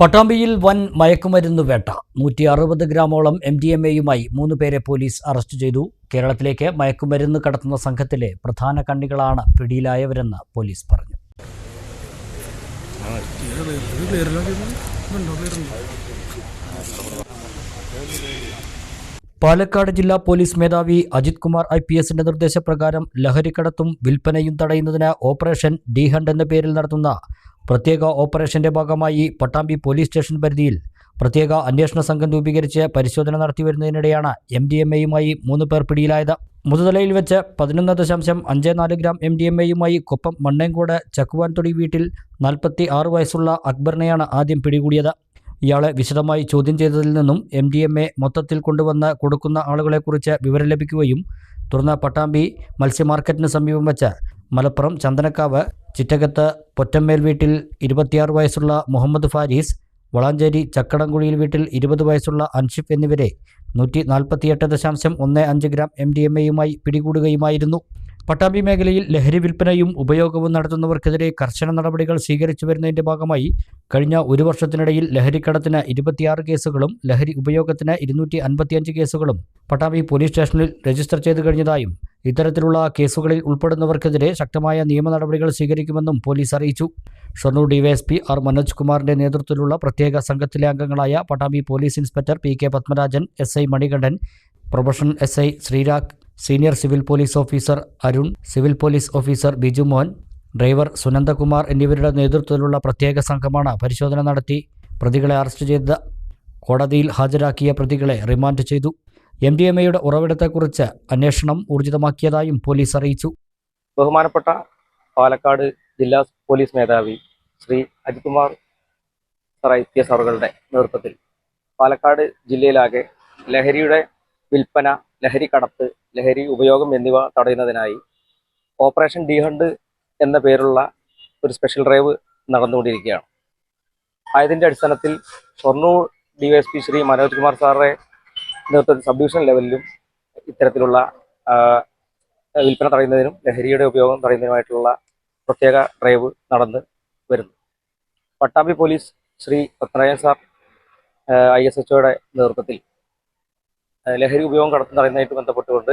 പട്ടാമ്പിയിൽ വൻ മയക്കുമരുന്ന് വേട്ട. നൂറ്റി അറുപത് ഗ്രാമോളം എം ഡി എം എയുമായി മൂന്ന് പേരെ പോലീസ് അറസ്റ്റ് ചെയ്തു. കേരളത്തിലേക്ക് മയക്കുമരുന്ന് കടത്തുന്ന സംഘത്തിലെ പ്രധാന കണ്ണികളാണ് പിടിയിലായവരെന്ന് പോലീസ് പറഞ്ഞു. പാലക്കാട് ജില്ലാ പോലീസ് മേധാവി അജിത് കുമാർ ഐ പി എസിന്റെ നിർദ്ദേശപ്രകാരം ലഹരിക്കടത്തും വിൽപ്പനയും തടയുന്നതിന് ഓപ്പറേഷൻ ഡി ഹണ്ട് എന്ന പേരിൽ നടത്തുന്ന പ്രത്യേക ഓപ്പറേഷന്റെ ഭാഗമായി പട്ടാമ്പി പോലീസ് സ്റ്റേഷൻ പരിധിയിൽ പ്രത്യേക അന്വേഷണ സംഘം രൂപീകരിച്ച് പരിശോധന നടത്തിവരുന്നതിനിടെയാണ് എം ഡി എം എയുമായി മൂന്ന് പേർ പിടിയിലായത്. മുതുതലയിൽ വെച്ച് പതിനൊന്ന് ദശാംശം അഞ്ച് നാല് ഗ്രാം എം ഡി എം എയുമായി കൊപ്പം മണ്ണേങ്കോട് ചക്കുവാൻതൊടി വീട്ടിൽ നാൽപ്പത്തി ആറ് വയസ്സുള്ള അക്ബറിനെയാണ് ആദ്യം പിടികൂടിയത്. ഇയാളെ വിശദമായി ചോദ്യം ചെയ്തതിൽ നിന്നും എം ഡി എം എ മൊത്തത്തിൽ കൊണ്ടുവന്ന് കൊടുക്കുന്ന ആളുകളെക്കുറിച്ച് വിവരം ലഭിക്കുകയും തുടർന്ന് പട്ടാമ്പി മത്സ്യമാർക്കറ്റിന് സമീപം വെച്ച് മലപ്പുറം ചന്ദനക്കാവ് ചിറ്റകത്ത് പൊറ്റമ്മേൽ വീട്ടിൽ ഇരുപത്തിയാറ് വയസ്സുള്ള മുഹമ്മദ് ഫാരീസ് വളാഞ്ചേരി ചക്കടംകുഴിയിൽ വീട്ടിൽ ഇരുപത് വയസ്സുള്ള അൻഷിഫ് എന്നിവരെ നൂറ്റി നാൽപ്പത്തിയെട്ട് ദശാംശം ഒന്ന് അഞ്ച് ഗ്രാം എം ഡി എം എയുമായി പിടികൂടുകയുമായിരുന്നു. പട്ടാമ്പി മേഖലയിൽ ലഹരി വിൽപ്പനയും ഉപയോഗവും നടത്തുന്നവർക്കെതിരെ കർശന നടപടികൾ സ്വീകരിച്ചു വരുന്നതിന്റെ ഭാഗമായി കഴിഞ്ഞ ഒരു വർഷത്തിനിടയിൽ ലഹരിക്കടത്തിന് ഇരുപത്തിയാറ് കേസുകളും ലഹരി ഉപയോഗത്തിന് ഇരുന്നൂറ്റി കേസുകളും പട്ടാമ്പി പോലീസ് സ്റ്റേഷനിൽ രജിസ്റ്റർ ചെയ്തു കഴിഞ്ഞതായും ഇത്തരത്തിലുള്ള കേസുകളിൽ ഉൾപ്പെടുന്നവർക്കെതിരെ ശക്തമായ നിയമ നടപടികൾ സ്വീകരിക്കുമെന്നും പോലീസ് അറിയിച്ചു. ഷൊർണൂർ ഡിവൈഎസ്പി ആർ മനോജ് കുമാറിന്റെ നേതൃത്വത്തിലുള്ള പ്രത്യേക സംഘത്തിലെ അംഗങ്ങളായ Pattambi police inspector P K Padmarajan S I Manikandan professional S I Sreerag senior civil police officer Arun civil police officer Biju Mohan driver Sunandakumar എന്നിവരുടെ നേതൃത്വത്തിലുള്ള പ്രത്യേക സംഘമാണ് പരിശോധന നടത്തി. പ്രതികളെ അറസ്റ്റ് ചെയ്ത കോടതിയിൽ ഹാജരാക്കിയ പ്രതികളെ റിമാൻഡ് ചെയ്തു. എം ഡി എം എയുടെ ഉറവിടത്തെക്കുറിച്ച് അന്വേഷണം ഊർജിതമാക്കിയതായും പോലീസ് അറിയിച്ചു. ബഹുമാനപ്പെട്ട പാലക്കാട് ജില്ലാ പോലീസ് മേധാവി Sree Ajith Kumar sir P S അവറുകളുടെ നേതൃത്വത്തിൽ പാലക്കാട് ജില്ലയിലാകെ ലഹരിയുടെ വിൽപ്പന ലഹരി കടത്ത് ലഹരി ഉപയോഗം എന്നിവ തടയുന്നതിനായി ഓപ്പറേഷൻ ഡി ഹണ്ട് എന്ന പേരുള്ള ഒരു സ്പെഷ്യൽ ഡ്രൈവ് നടന്നുകൊണ്ടിരിക്കുകയാണ്. ആയതിന്റെ അടിസ്ഥാനത്തിൽ ഷൊർണൂർ ഡിവൈഎസ്പി ശ്രീ മനോജ് കുമാർ സാറുടെ നേതൃത്വത്തിൽ സബ് ഡിവിഷൻ ലെവലിലും ഇത്തരത്തിലുള്ള വിൽപ്പന തടയുന്നതിനും ലഹരിയുടെ ഉപയോഗം തടയുന്നതിനുമായിട്ടുള്ള പ്രത്യേക ഡ്രൈവ് നടന്ന് വരുന്നു. Pattambi police Sree Padmanayan sir I S എച്ച്ഒയുടെ നേതൃത്വത്തിൽ ലഹരി ഉപയോഗം കടത്തി തടയുന്നതായിട്ട് ബന്ധപ്പെട്ടുകൊണ്ട്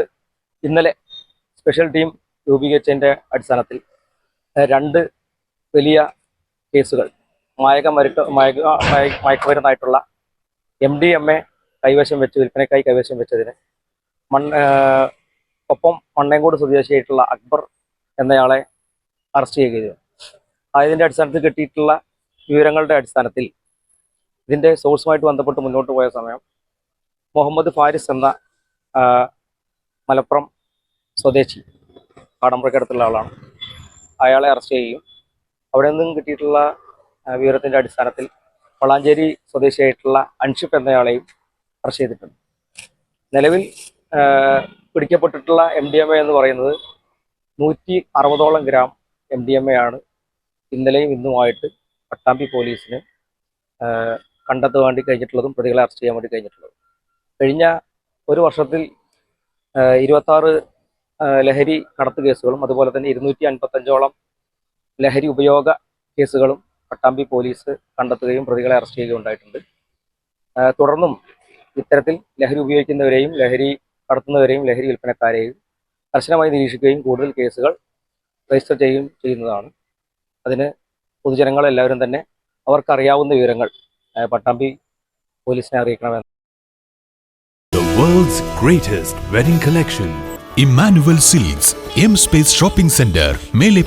ഇന്നലെ സ്പെഷ്യൽ ടീം രൂപീകരിച്ചതിന്റെ അടിസ്ഥാനത്തിൽ രണ്ട് വലിയ കേസുകൾ മായക മരുക്ക മായക മയ- മയക്കുമരുന്നായിട്ടുള്ള എം ഡി എം എ കൈവശം വെച്ച് വിൽപ്പനക്കായി കൈവശം വെച്ചതിന്. ആ, ഒപ്പം മണ്ണേങ്കോട് സ്വദേശിയായിട്ടുള്ള അക്ബർ എന്നയാളെ അറസ്റ്റ് ചെയ്യുകയും. ആയതിന്റെ അടിസ്ഥാനത്തിൽ കിട്ടിയിട്ടുള്ള വിവരങ്ങളുടെ അടിസ്ഥാനത്തിൽ ഇതിന്റെ സോഴ്സുമായിട്ട് ബന്ധപ്പെട്ട് മുന്നോട്ട് പോയ സമയം മുഹമ്മദ് ഫാരിസ് എന്ന മലപ്പുറം സ്വദേശി കാടമ്പുഴക്കടുത്തുള്ള ആളാണ്. അയാളെ അറസ്റ്റ് ചെയ്യുകയും അവിടെ നിന്നും കിട്ടിയിട്ടുള്ള വിവരത്തിന്റെ അടിസ്ഥാനത്തിൽ വളാഞ്ചേരി സ്വദേശിയായിട്ടുള്ള അൻഷിഫ് എന്നയാളെയും അറസ്റ്റ് ചെയ്തിട്ടുണ്ട്. നിലവിൽ പിടിക്കപ്പെട്ടിട്ടുള്ള എം ഡി എം എ എന്ന് പറയുന്നത് നൂറ്റി അറുപതോളം gram M D M A ആണ് ഇന്നലെയും ഇന്നുമായിട്ട് പട്ടാമ്പി പോലീസിന് കണ്ടെത്തു വേണ്ടി കഴിഞ്ഞിട്ടുള്ളതും പ്രതികളെ അറസ്റ്റ് ചെയ്യാൻ വേണ്ടി കഴിഞ്ഞിട്ടുള്ളതും. കഴിഞ്ഞ ഒരു വർഷത്തിൽ ഇരുപത്താറ് ലഹരി കടത്ത് കേസുകളും അതുപോലെ തന്നെ ഇരുന്നൂറ്റി അൻപത്തഞ്ചോളം ലഹരി ഉപയോഗ കേസുകളും പട്ടാമ്പി പോലീസ് കണ്ടെത്തുകയും പ്രതികളെ അറസ്റ്റ് ചെയ്യുകയും ഉണ്ടായിട്ടുണ്ട്. തുടർന്നും ഇത്തരത്തിൽ ലഹരി ഉപയോഗിക്കുന്നവരെയും ലഹരി നടത്തുന്നവരെയും ലഹരി വിൽപ്പനക്കാരെയും കർശനമായി നിരീക്ഷിക്കുകയും കൂടുതൽ കേസുകൾ രജിസ്റ്റർ ചെയ്യുകയും ചെയ്യുന്നതാണ് അതിന് പൊതുജനങ്ങളെല്ലാവരും തന്നെ അവർക്കറിയാവുന്ന വിവരങ്ങൾ പട്ടാമ്പി പോലീസിനെ അറിയിക്കണമെന്ന് The world's greatest wedding collection. Emmanuel Silks, M Space Shopping Center, Mele